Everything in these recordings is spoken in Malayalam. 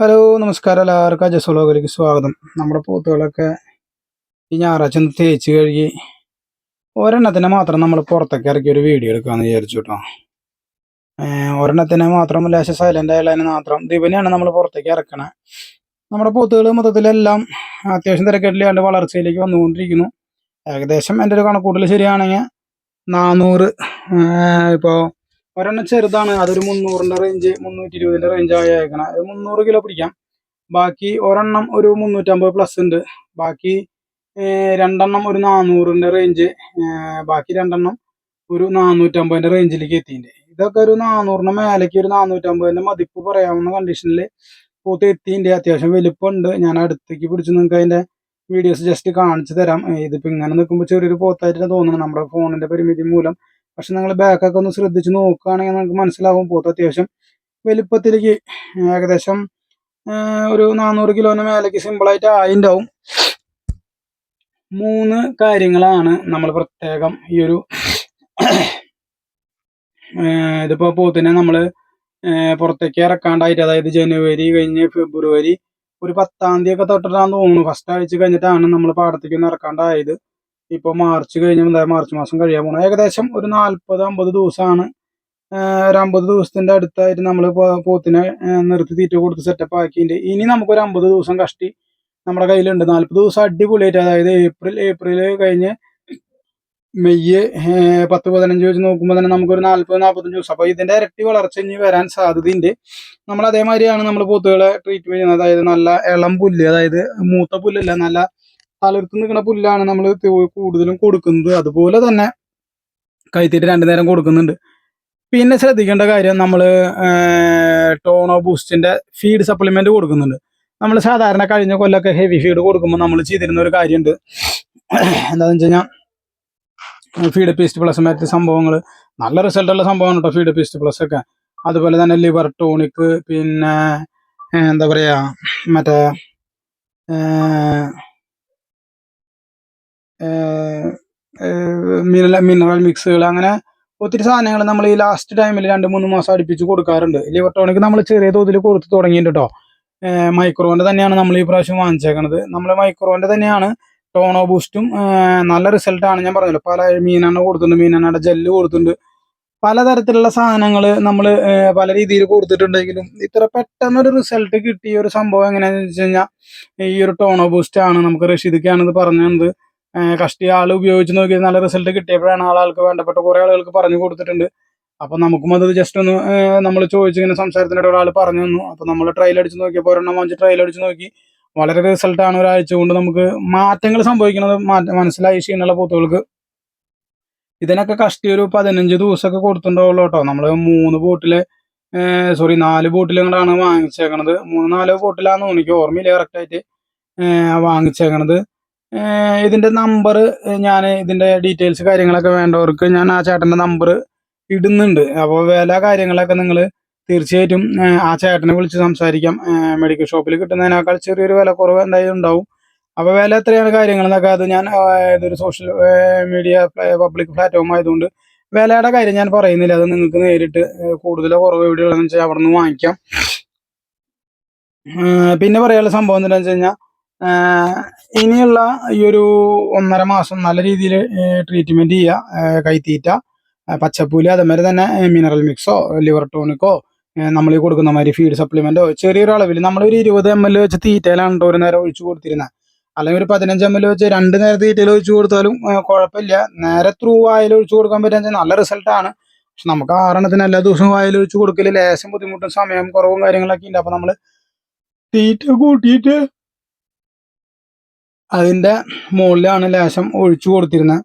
ഹലോ നമസ്കാരം എല്ലാവർക്കും. ജസോളോഗിലേക്ക് സ്വാഗതം. നമ്മുടെ പോത്തുകളൊക്കെ ഈ ഞായറാഴ്ച ഒന്ന് തേച്ച് കഴുകി ഒരെണ്ണത്തിനെ മാത്രം നമ്മൾ പുറത്തേക്ക് ഇറക്കി ഒരു വീഡിയോ എടുക്കാമെന്ന് വിചാരിച്ചു കേട്ടോ. ഒരെണ്ണത്തിന് മാത്രം ലേശം സൈലന്റ് ആയാലും മാത്രം ദിവനെയാണ് നമ്മൾ പുറത്തേക്ക് ഇറക്കണേ. നമ്മുടെ പോത്തുകൾ മൊത്തത്തിലെല്ലാം അത്യാവശ്യം തിരക്കേട്ടില്ലാണ്ട് വളർച്ചയിലേക്ക് വന്നുകൊണ്ടിരിക്കുന്നു. ഏകദേശം എന്റെ ഒരു കണക്കൂട്ടൽ ശരിയാണെങ്കിൽ നാനൂറ് ഇപ്പോൾ ഒരെണ്ണം ചെറുതാണ് അതൊരു മുന്നൂറിന്റെ റേഞ്ച് മുന്നൂറ്റി ഇരുപതിന്റെ റേഞ്ച് ആയേക്കണം. ഒരു മുന്നൂറ് കിലോ പിടിക്കാം. ബാക്കി ഒരെണ്ണം ഒരു മുന്നൂറ്റമ്പത് പ്ലസ് ഉണ്ട്. ബാക്കി രണ്ടെണ്ണം ഒരു നാനൂറിന്റെ റേഞ്ച് ബാക്കി രണ്ടെണ്ണം ഒരു നാനൂറ്റമ്പതിന്റെ റേഞ്ചിലേക്ക് എത്തിയിട്ടുണ്ട്. ഇതൊക്കെ ഒരു നാനൂറിന് മേലേക്ക് ഒരു നാനൂറ്റമ്പതിന്റെ മതിപ്പ് പറയാവുന്ന കണ്ടീഷനിൽ പൂത്ത് എത്തിയിട്ടുണ്ട്. അത്യാവശ്യം വലിപ്പമുണ്ട്. ഞാൻ അടുത്തേക്ക് പിടിച്ച് നിങ്ങൾക്ക് അതിന്റെ വീഡിയോസ് ജസ്റ്റ് കാണിച്ചു തരാം. ഇതിപ്പോൾ ഇങ്ങനെ നിൽക്കുമ്പോൾ ചെറിയൊരു പോത്തായിട്ട് തോന്നുന്നു നമ്മുടെ ഫോണിന്റെ പരിമിതി മൂലം പക്ഷെ നിങ്ങൾ ബാക്കൊക്കെ ഒന്ന് ശ്രദ്ധിച്ച് നോക്കുകയാണെങ്കിൽ നിങ്ങൾക്ക് മനസ്സിലാവും പോത്ത് അത്യാവശ്യം വലിപ്പത്തിലേക്ക് ഏകദേശം ഒരു നാനൂറ് കിലോന് മേലേക്ക് സിമ്പിളായിട്ട് ആയിണ്ടാവും. മൂന്ന് കാര്യങ്ങളാണ് നമ്മൾ പ്രത്യേകം ഈ ഒരു ഇതിപ്പോൾ ഇതിപ്പോ പോത്തിനെ നമ്മൾ പുറത്തേക്ക് ഇറക്കാണ്ടായിട്ട് അതായത് ജനുവരി കഴിഞ്ഞ് ഫെബ്രുവരി ഒരു പത്താം തീയതി ഒക്കെ തൊട്ടിട്ടാണെന്ന് തോന്നുന്നു. ഫസ്റ്റ് ആഴ്ച കഴിഞ്ഞിട്ടാണ് നമ്മൾ പാടത്തേക്ക് ഒന്ന് ഇറക്കാണ്ടായത്. ഇപ്പോൾ മാർച്ച് കഴിഞ്ഞ് മാർച്ച് മാസം കഴിയാൻ പോകണം ഏകദേശം ഒരു നാൽപ്പത് അമ്പത് ദിവസമാണ് ഒരു അമ്പത് ദിവസത്തിന്റെ അടുത്തായിട്ട് നമ്മൾ പോത്തിനെ നിർത്തി തീറ്റ കൊടുത്ത് സെറ്റപ്പ് ആക്കിയിട്ട് ഇനി നമുക്കൊരു അമ്പത് ദിവസം കഷ്ടി നമ്മുടെ കയ്യിലുണ്ട്. നാൽപ്പത് ദിവസം അടിപൊളിയായിട്ട് അതായത് ഏപ്രിൽ ഏപ്രിൽ കഴിഞ്ഞ് മെയ്യ് പത്ത് പതിനഞ്ച് വെച്ച് നോക്കുമ്പോൾ തന്നെ നമുക്കൊരു നാൽപ്പത് നാൽപ്പത്തഞ്ച് ദിവസം. അപ്പോൾ ഇതിന്റെ ഇരട്ടി വളർച്ച ഇനി വരാൻ സാധ്യതയുണ്ട്. നമ്മൾ അതേമാതിരിയാണ് നമ്മൾ പോത്തുകളെ ട്രീറ്റ് ചെയ്യുന്നത്. അതായത് നല്ല ഇളം പുല്ല് അതായത് മൂത്ത പുല്ലല്ല നല്ല തളിർത്ത് നിൽക്കുന്ന പുല്ലാണ് നമ്മൾ കൂടുതലും കൊടുക്കുന്നത്. അതുപോലെ തന്നെ കൈത്തീറ്റ രണ്ടു നേരം കൊടുക്കുന്നുണ്ട്. പിന്നെ ശ്രദ്ധിക്കേണ്ട കാര്യം നമ്മൾ ടോണോ ബൂസ്റ്റിന്റെ ഫീഡ് സപ്ലിമെന്റ് കൊടുക്കുന്നുണ്ട്. നമ്മൾ സാധാരണ കഴിഞ്ഞ കൊല്ലമൊക്കെ ഹെവി ഫീഡ് കൊടുക്കുമ്പോൾ നമ്മൾ ചെയ്തിരുന്ന ഒരു കാര്യമുണ്ട് എന്താണെന്ന് വെച്ച് കഴിഞ്ഞാൽ ഫീഡ് പേസ്റ്റ് പ്ലസ് മറ്റ് സംഭവങ്ങൾ നല്ല റിസൾട്ടുള്ള സംഭവമാണ് കേട്ടോ ഫീഡ് പേസ്റ്റ് പ്ലസ് ഒക്കെ. അതുപോലെ തന്നെ ലിവർ ടോണിക് പിന്നെ എന്താ പറയുക മറ്റേ മിനറൽ മിനറൽ മിക്സുകൾ അങ്ങനെ ഒത്തിരി സാധനങ്ങൾ നമ്മൾ ഈ ലാസ്റ്റ് ടൈമിൽ രണ്ട് മൂന്ന് മാസം അടുപ്പിച്ച് കൊടുക്കാറുണ്ട്. ലിവർ ടോണിക്ക് നമ്മൾ ചെറിയ തോതിൽ കൊടുത്ത് തുടങ്ങിയിട്ടുണ്ട് കേട്ടോ മൈക്രോവിന്റെ തന്നെയാണ് നമ്മൾ ഈ പ്രാവശ്യം വാങ്ങിച്ചേക്കണത്. നമ്മൾ മൈക്രോവിന്റെ തന്നെയാണ് ടോണോ ബൂസ്റ്റും നല്ല റിസൾട്ടാണ് ഞാൻ പറഞ്ഞല്ലോ. പല മീനെണ്ണ കൊടുത്തിട്ടുണ്ട് മീനെണ്ണയുടെ ജെല്ല് കൊടുത്തിട്ടുണ്ട്. പലതരത്തിലുള്ള സാധനങ്ങൾ നമ്മൾ പല രീതിയിൽ കൊടുത്തിട്ടുണ്ടെങ്കിലും ഇത്ര പെട്ടെന്നൊരു റിസൾട്ട് കിട്ടിയ ഒരു സംഭവം എങ്ങനെയാണെന്ന് വെച്ച് കഴിഞ്ഞാൽ ഈ ഒരു ടോണോ ബൂസ്റ്റാണ് നമുക്ക് റഷീദിക്കാണിത് പറഞ്ഞു തന്നത് ഏഹ് കഷ്ടി ആൾ ഉപയോഗിച്ച് നോക്കി നല്ല റിസൾട്ട് കിട്ടിയപ്പോഴാണ് ആൾക്ക് വേണ്ടപ്പെട്ട കുറേ ആളുകൾക്ക് പറഞ്ഞു കൊടുത്തിട്ടുണ്ട്. അപ്പൊ നമുക്കും അത് ജസ്റ്റ് ഒന്ന് നമ്മൾ ചോദിച്ചിങ്ങനെ സംസാരത്തിനിടെ ഒരാൾ പറഞ്ഞു തന്നു. അപ്പൊ നമ്മൾ ട്രയൽ അടിച്ച് നോക്കിയപ്പോൾ ഒരെണ്ണം വാങ്ങിച്ച് ട്രയൽ അടിച്ച് നോക്കി. വളരെ റിസൾട്ടാണ് ഒരാഴ്ച കൊണ്ട് നമുക്ക് മാറ്റങ്ങൾ സംഭവിക്കുന്നത് മാറ്റം മനസ്സിലായി ക്ഷീണമുള്ള പോത്തുകൾക്ക്. ഇതിനൊക്കെ കഷ്ടി ഒരു പതിനഞ്ച് ദിവസമൊക്കെ കൊടുത്തിട്ടുണ്ടാവുള്ളൂ കേട്ടോ. നമ്മൾ മൂന്ന് ബോട്ടിൽ സോറി നാല് ബോട്ടിലങ്ങോട്ടാണ് വാങ്ങിച്ചേക്കണത്. മൂന്ന് നാല് ബോട്ടിലാന്ന് എനിക്ക് ഓർമ്മയില്ല കറക്റ്റ് ആയിട്ട് ഏഹ് വാങ്ങിച്ചേക്കണത്. ഏഹ് ഇതിന്റെ നമ്പർ ഞാൻ ഇതിന്റെ ഡീറ്റെയിൽസ് കാര്യങ്ങളൊക്കെ വേണ്ടവർക്ക് ഞാൻ ആ ചേട്ടന്റെ നമ്പർ ഇടുന്നുണ്ട്. അപ്പോൾ വില കാര്യങ്ങളൊക്കെ നിങ്ങൾ തീർച്ചയായിട്ടും ആ ചേട്ടനെ വിളിച്ച് സംസാരിക്കാം. മെഡിക്കൽ ഷോപ്പിൽ കിട്ടുന്നതിനേക്കാൾ ചെറിയൊരു വില കുറവ് എന്തായാലും ഉണ്ടാവും. അപ്പോൾ വില എത്രയാണ് കാര്യങ്ങൾ എന്നൊക്കെ അത് ഞാൻ ഇതൊരു സോഷ്യൽ മീഡിയ പബ്ലിക് പ്ലാറ്റ്ഫോം ആയതുകൊണ്ട് വിലയുടെ കാര്യം ഞാൻ പറയുന്നില്ല. അത് നിങ്ങൾക്ക് നേരിട്ട് കൂടുതലോ കുറവ് എവിടെയുള്ളതെന്ന് വെച്ചാൽ അവിടെ നിന്ന് വാങ്ങിക്കാം പിന്നെ പറയാനുള്ള സംഭവം എന്താണെന്ന് വെച്ച് കഴിഞ്ഞാൽ ഇനിയുള്ള ഈ ഒരു ഒന്നര മാസം നല്ല രീതിയിൽ ട്രീറ്റ്മെന്റ് ചെയ്യുക കൈത്തീറ്റ പച്ചപ്പൂൽ അതേമാതിരി തന്നെ മിനറൽ മിക്സോ ലിവർ ടോണിക്കോ നമ്മൾ ഈ കൊടുക്കുന്ന മാതിരി ഫീഡ് സപ്ലിമെന്റോ ചെറിയൊരു അളവിൽ നമ്മളൊരു ഇരുപത് എം എൽ വെച്ച് തീറ്റയിലാണ് ഒരു നേരം ഒഴിച്ചു കൊടുത്തിരുന്നത് അല്ലെങ്കിൽ ഒരു പതിനഞ്ച് എം എൽ വെച്ച് രണ്ട് നേരം തീറ്റയിൽ ഒഴിച്ചു കൊടുത്താലും കുഴപ്പമില്ല. നേരെ ത്രൂ വായിൽ ഒഴിച്ചു കൊടുക്കാൻ പറ്റുക നല്ല റിസൾട്ടാണ് പക്ഷെ നമുക്ക് ആറെണ്ണത്തിന് എല്ലാ ദിവസവും വായിൽ ഒഴിച്ചു കൊടുക്കൽ ലേശം ബുദ്ധിമുട്ടും സമയം കുറവും കാര്യങ്ങളൊക്കെ ഉണ്ട്. അപ്പം നമ്മൾ തീറ്റ കൂട്ടിയിട്ട് അതിന്റെ മുകളിലാണ് ലേശം ഒഴിച്ചു കൊടുത്തിരുന്നത്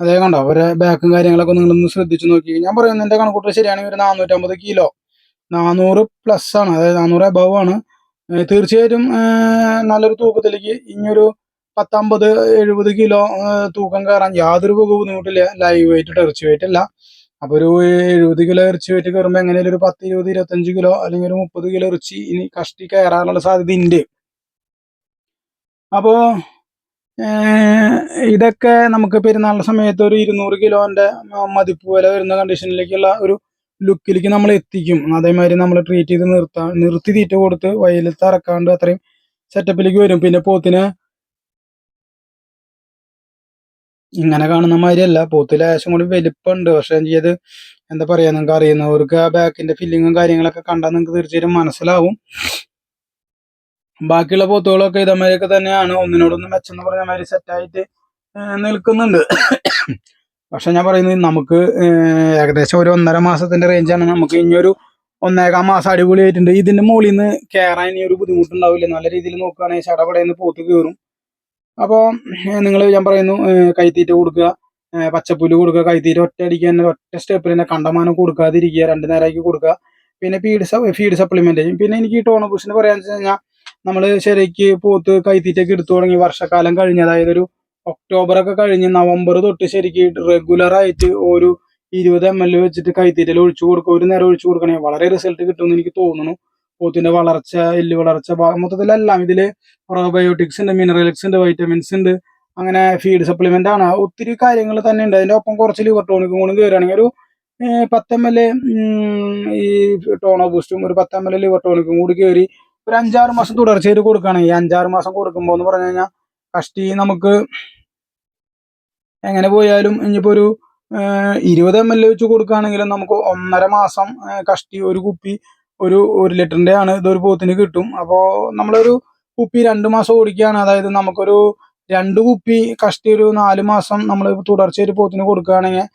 അതേ കണ്ടോ? അവരെ ബാക്കും കാര്യങ്ങളൊക്കെ നിങ്ങളൊന്ന് ശ്രദ്ധിച്ചു നോക്കി. ഞാൻ പറയുന്നത് എന്റെ കണക്കൂട്ടർ ശരിയാണെങ്കിൽ ഒരു നാനൂറ്റമ്പത് കിലോ നാനൂറ് പ്ലസ് ആണ്. അതായത് നാനൂറ് അബവ് ആണ്. തീർച്ചയായിട്ടും നല്ലൊരു തൂക്കത്തിലേക്ക് ഇനിയൊരു പത്തമ്പത് എഴുപത് കിലോ തൂക്കം കയറാൻ യാതൊരു ബുദ്ധിമുട്ടില്ല. ലൈവ് വെയിറ്റ് ഇറച്ചി വെയിറ്റ് അല്ല. അപ്പൊ ഒരു എഴുപത് കിലോ ഇറച്ചി വെയിറ്റ് കയറുമ്പോൾ എങ്ങനെയാലും ഒരു പത്ത് ഇരുപത് ഇരുപത്തഞ്ച് കിലോ അല്ലെങ്കിൽ ഒരു മുപ്പത് കിലോ ഇറച്ചി ഇനി കഷ്ടി കയറാനുള്ള സാധ്യത ഉണ്ട് അപ്പോ ഏഹ് ഇതൊക്കെ നമുക്ക് പെരുന്നാളിന്റെ സമയത്ത് ഒരു ഇരുന്നൂറ് കിലോന്റെ മ- മതിപ്പ് വില വരുന്ന കണ്ടീഷനിലേക്കുള്ള ഒരു ലുക്കിലേക്ക് നമ്മൾ എത്തിക്കും. അതേമാതിരി നമ്മൾ ട്രീറ്റ് ചെയ്ത് നിർത്താൻ നിർത്തി തീറ്റ കൊടുത്ത് വയലത്ത് തറക്കാണ്ട് അത്രയും സെറ്റപ്പിലേക്ക് വരും. പിന്നെ പോത്തിന് ഇങ്ങനെ കാണുന്ന മാതിരിയല്ല. പോത്തിൽ ലേശം കൂടി വലിപ്പമുണ്ട്. പക്ഷെ അത് എന്താ പറയാ നിങ്ങൾക്ക് അറിയുന്നവർക്ക് ആ ബാക്കിന്റെ ഫില്ലിങ്ങും കാര്യങ്ങളൊക്കെ കണ്ടാൽ നിങ്ങൾക്ക് തീർച്ചയായിട്ടും മനസ്സിലാവും. ബാക്കിയുള്ള പോത്തുകളൊക്കെ ഇതേമാതിരിയൊക്കെ തന്നെയാണ്. ഒന്നിനോടൊന്ന് മെച്ചെന്ന് പറഞ്ഞ മാതിരി സെറ്റായിട്ട് നിൽക്കുന്നുണ്ട്. പക്ഷെ ഞാൻ പറയുന്നത് നമുക്ക് ഏകദേശം ഒരു ഒന്നര മാസത്തിന്റെ റേഞ്ചാണ് നമുക്ക് ഇനി ഒരു ഒന്നേകാം മാസം അടിപൊളിയായിട്ടുണ്ട്. ഇതിന്റെ മുകളിൽ നിന്ന് കയറാൻ ഇനി ഒരു ബുദ്ധിമുട്ടുണ്ടാവില്ല. നല്ല രീതിയിൽ നോക്കുകയാണെങ്കിൽ ചടപടയിൽ നിന്ന് പോത്ത് കയറും അപ്പോൾ നിങ്ങൾ ഞാൻ പറയുന്നു കൈത്തീറ്റ കൊടുക്കുക പച്ചപ്പുല്ല് കൊടുക്കുക കൈത്തീറ്റ ഒറ്റ അടിക്കുക തന്നെ ഒറ്റ സ്റ്റെപ്പിൽ തന്നെ കണ്ടമാനം കൊടുക്കാതിരിക്കുക രണ്ട് നേരമാക്കി കൊടുക്കുക. പിന്നെ ഫീഡ് ഫീഡ് സപ്ലിമെന്റ് പിന്നെ എനിക്ക് ഈ ടോണബൂസിന് പറയാന്ന് വെച്ച് കഴിഞ്ഞാൽ നമ്മൾ ശരിക്ക് പോത്ത് കൈത്തീറ്റൊക്കെ എടുത്തു തുടങ്ങി. വർഷക്കാലം കഴിഞ്ഞ് അതായത് ഒരു ഒക്ടോബർ ഒക്കെ കഴിഞ്ഞ് നവംബർ തൊട്ട് ശരിക്ക് റെഗുലർ ആയിട്ട് ഒരു ഇരുപത് എം എൽ വെച്ചിട്ട് കൈത്തീറ്റയിൽ ഒഴിച്ചു കൊടുക്കുക ഒരു നേരം ഒഴിച്ചു കൊടുക്കണേ. വളരെ റിസൾട്ട് കിട്ടുമെന്ന് എനിക്ക് തോന്നുന്നു. പോത്തിന്റെ വളർച്ച എല്ല് വളർച്ച മൊത്തത്തിലെല്ലാം ഇതിൽ പ്രോബയോട്ടിക്സ് ഉണ്ട് മിനറൽസ് ഉണ്ട് വൈറ്റമിൻസ് ഉണ്ട്. അങ്ങനെ ഫീഡ് സപ്ലിമെന്റ് ആണ്. ഒത്തിരി കാര്യങ്ങൾ തന്നെ ഉണ്ട്. അതിന്റെ ഒപ്പം കുറച്ച് ലിവർ ടോണിക്കും കൂടി കയറുകയാണെങ്കിൽ ഒരു പത്ത് എം എൽ ഈ ടോണോ ബൂസ്റ്റും ഒരു പത്ത് എം എൽ ലിവർ ടോണിക്കും കൂടി കയറി ഒരു അഞ്ചാറ് മാസം തുടർച്ചയായിട്ട് കൊടുക്കുകയാണെങ്കിൽ ഈ അഞ്ചാറ് മാസം കൊടുക്കുമ്പോൾ എന്ന് പറഞ്ഞു കഴിഞ്ഞാൽ കഷ്ടി നമുക്ക് എങ്ങനെ പോയാലും ഇനിയിപ്പോൾ ഒരു ഇരുപത് എം എൽ വെച്ച് കൊടുക്കുകയാണെങ്കിലും നമുക്ക് ഒന്നര മാസം കഷ്ടി ഒരു കുപ്പി ഒരു ഒരു ലിറ്ററിന്റെ ആണ് ഇതൊരു പോത്തിന് കിട്ടും. അപ്പോൾ നമ്മളൊരു കുപ്പി രണ്ട് മാസം ഓടിക്കുകയാണ്. അതായത് നമുക്കൊരു രണ്ട് കുപ്പി കഷ്ടി ഒരു നാല് മാസം നമ്മൾ തുടർച്ചയായിട്ട് പോത്തിന് കൊടുക്കുകയാണെങ്കിൽ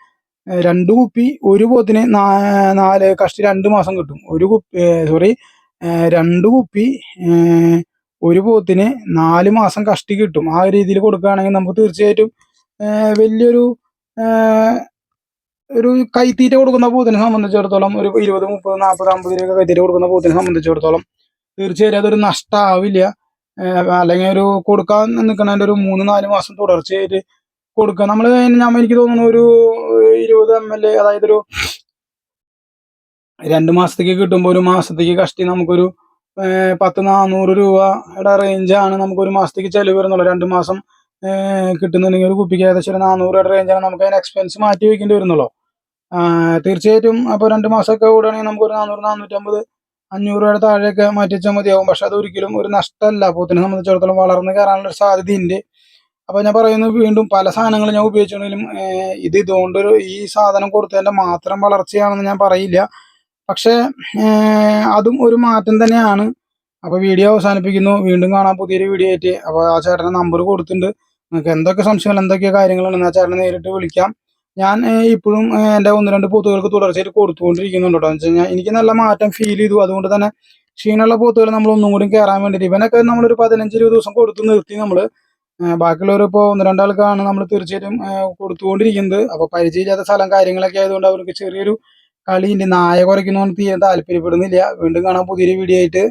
രണ്ട് കുപ്പി ഒരു പോത്തിന് നാല് കഷ്ടി രണ്ട് മാസം കിട്ടും. ഒരു കുപ്പി സോറി രണ്ട് കുപ്പി ഒരു പോത്തിന് നാല് മാസം കഷ്ടി കിട്ടും. ആ രീതിയിൽ കൊടുക്കുകയാണെങ്കിൽ നമുക്ക് തീർച്ചയായിട്ടും വലിയൊരു ഒരു കൈത്തീറ്റ കൊടുക്കുന്ന പോത്തിനെ സംബന്ധിച്ചിടത്തോളം ഒരു ഇരുപത് മുപ്പത് നാൽപ്പത് അമ്പത് രൂപ കൈത്തീറ്റ കൊടുക്കുന്ന പോത്തിനെ സംബന്ധിച്ചിടത്തോളം തീർച്ചയായിട്ടും അതൊരു നഷ്ടമാവില്ല അല്ലെങ്കിൽ ഒരു കൊടുക്കാൻ നിൽക്കണതിന്റെ ഒരു മൂന്ന് നാല് മാസം തുടർച്ചയായിട്ട് കൊടുക്കുക. നമ്മൾ ഞാൻ എനിക്ക് തോന്നുന്നു ഒരു ഇരുപത് എം എൽ അതായത് ഒരു രണ്ട് മാസത്തേക്ക് കിട്ടുമ്പോൾ ഒരു മാസത്തേക്ക് കഷ്ടി നമുക്കൊരു പത്ത് നാനൂറ് രൂപയുടെ റേഞ്ചാണ് നമുക്ക് ഒരു മാസത്തേക്ക് ചെലവ് വരുന്നുള്ളൂ. രണ്ട് മാസം കിട്ടുന്നുണ്ടെങ്കിൽ ഒരു കുപ്പിക്ക് ഏകദേശം ഒരു നാനൂറ് രൂപയുടെ റേഞ്ചാണ് നമുക്ക് അതിന് എക്സ്പെൻസ് മാറ്റി വെക്കേണ്ടി വരുന്നുള്ളൂ. തീർച്ചയായിട്ടും അപ്പോൾ രണ്ട് മാസമൊക്കെ കൂടുകയാണെങ്കിൽ നമുക്ക് ഒരു നാനൂറ് നാനൂറ്റമ്പത് അഞ്ഞൂറ് രൂപയുടെ താഴെയൊക്കെ മാറ്റി വെച്ചാൽ മതിയാവും. പക്ഷെ അത് ഒരിക്കലും ഒരു നഷ്ടമല്ല. പോത്തിനെ സംബന്ധിച്ചിടത്തോളം വളർന്ന് കയറാനുള്ള സാധ്യതയുണ്ട്. അപ്പോൾ ഞാൻ പറയുന്നത് വീണ്ടും പല സാധനങ്ങൾ ഞാൻ ഉപയോഗിച്ചിട്ടുണ്ടെങ്കിലും ഇത് ഇതുകൊണ്ടൊരു ഈ സാധനം കൊടുത്തതിന്റെ മാത്രം വളർച്ചയാണെന്ന് ഞാൻ പറയില്ല. പക്ഷേ അതും ഒരു മാറ്റം തന്നെയാണ്. അപ്പോൾ വീഡിയോ അവസാനിപ്പിക്കുന്നു. വീണ്ടും കാണാം പുതിയൊരു വീഡിയോ ആയിട്ട്. അപ്പോൾ ആ ചേട്ടന്റെ നമ്പർ കൊടുത്തിട്ടുണ്ട്. നിങ്ങൾക്ക് എന്തൊക്കെ സംശയങ്ങൾ എന്തൊക്കെ കാര്യങ്ങളുണ്ടെന്ന് ആ ചേട്ടനെ നേരിട്ട് വിളിക്കാം. ഞാൻ ഇപ്പോഴും എന്റെ ഒന്ന് രണ്ട് പോത്തുകൾക്ക് തുടർച്ചയായിട്ട് കൊടുത്തുകൊണ്ടിരിക്കുന്നുണ്ട് കേട്ടോ. എന്ന് വെച്ച് കഴിഞ്ഞാൽ എനിക്ക് നല്ല മാറ്റം ഫീൽ ചെയ്തു. അതുകൊണ്ട് തന്നെ ക്ഷീണമുള്ള പോത്തുകൾ നമ്മൾ ഒന്നും കൂടി കയറാൻ വേണ്ടിയിട്ട് ഇവനൊക്കെ നമ്മളൊരു പതിനഞ്ച് ഇരുപത് ദിവസം കൊടുത്ത് നിർത്തി നമ്മൾ ബാക്കിയുള്ളവർ ഇപ്പോൾ ഒന്ന് രണ്ടാൾക്കാണ് നമ്മൾ തീർച്ചയായിട്ടും കൊടുത്തുകൊണ്ടിരിക്കുന്നത്. അപ്പോൾ പരിചയമില്ലാത്ത സ്ഥലം കാര്യങ്ങളൊക്കെ ആയതുകൊണ്ട് അവർക്ക് ചെറിയൊരു കളിയുണ്ട് നായ കുറയ്ക്കുന്നതുകൊണ്ട് തീരെ താല്പര്യപ്പെടുന്നില്ല. വീണ്ടും കാണാൻ പുതിയൊരു വീഡിയോ ആയിട്ട്.